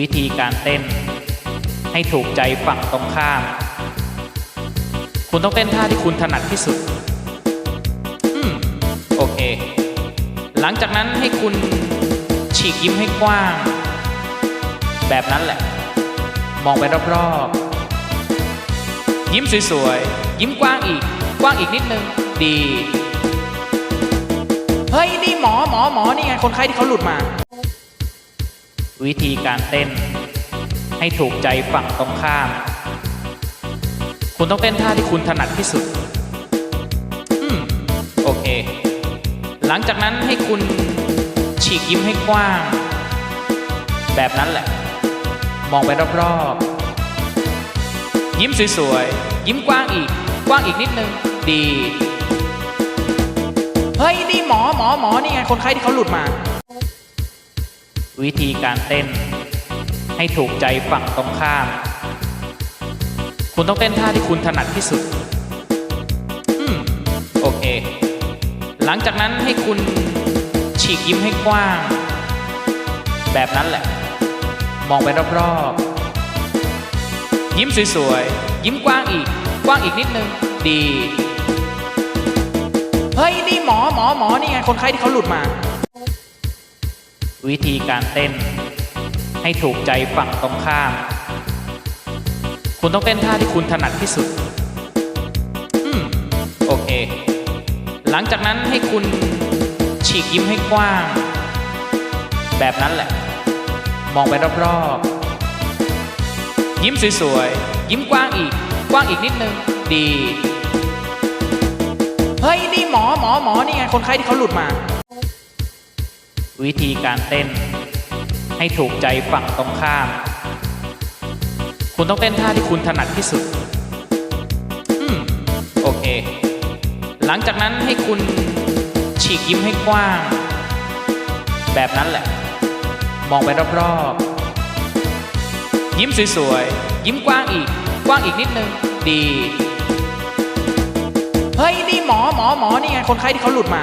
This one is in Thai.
วิธีการเต้น ให้ถูกใจฝั่งตรงข้าม คุณต้องเต้นท่าที่คุณถนัดที่สุด อืม โอเค หลังจากนั้นให้คุณฉีกยิ้มให้กว้าง แบบนั้นแหละ มองไปรอบๆ ยิ้มสวยๆ ยิ้มกว้างอีก กว้างอีกนิดนึง ดี เฮ้ย นี่หมอหมอหมอนี่ไงคนไข้ที่เขาหลุดมา วิธีการเต้น ให้ถูกใจฝั่งตรงข้าม คุณต้องเต้นท่าที่คุณถนัดที่สุด อืม โอเค หลังจากนั้นให้คุณฉีกยิ้มให้กว้าง แบบนั้นแหละ มองไปรอบๆ ยิ้มสวยๆ ยิ้มกว้างอีก กว้างอีกนิดนึง ดี เฮ้ย นี่หมอหมอหมอนี่ไง คนไข้ที่เขาหลุดมา วิธีการเต้น ให้ถูกใจฝั่งตรงข้าม คุณต้องเต้นท่าที่คุณถนัดที่สุด อืม โอเค หลังจากนั้นให้คุณฉีกยิ้มให้กว้าง แบบนั้นแหละ มองไปรอบๆ ยิ้มสวยๆ ยิ้มกว้างอีก กว้างอีกนิดนึง ดี เฮ้ย นี่หมอหมอหมอนี่ไง คนไข้ที่เขาหลุดมา วิธีการเต้น ให้ถูกใจฝั่งตรงข้าม คุณต้องเต้นท่าที่คุณถนัดที่สุด อืม โอเค หลังจากนั้นให้คุณฉีกยิ้มให้กว้าง แบบนั้นแหละ มองไปรอบๆ ยิ้มสวยๆ ยิ้มกว้างอีก กว้างอีกนิดนึง ดี เฮ้ย นี่หมอหมอหมอนี่ไงคนไข้ที่เขาหลุดมา วิธีการเต้น ให้ถูกใจฝั่งตรงข้าม คุณต้องเต้นท่าที่คุณถนัดที่สุด อืม โอเค หลังจากนั้นให้คุณฉีกยิ้มให้กว้าง แบบนั้นแหละ มองไปรอบๆ ยิ้มสวยๆ ยิ้มกว้างอีก กว้างอีกนิดนึง ดี เฮ้ย นี่หมอหมอหมอนี่ไง คนไข้ที่เขาหลุดมา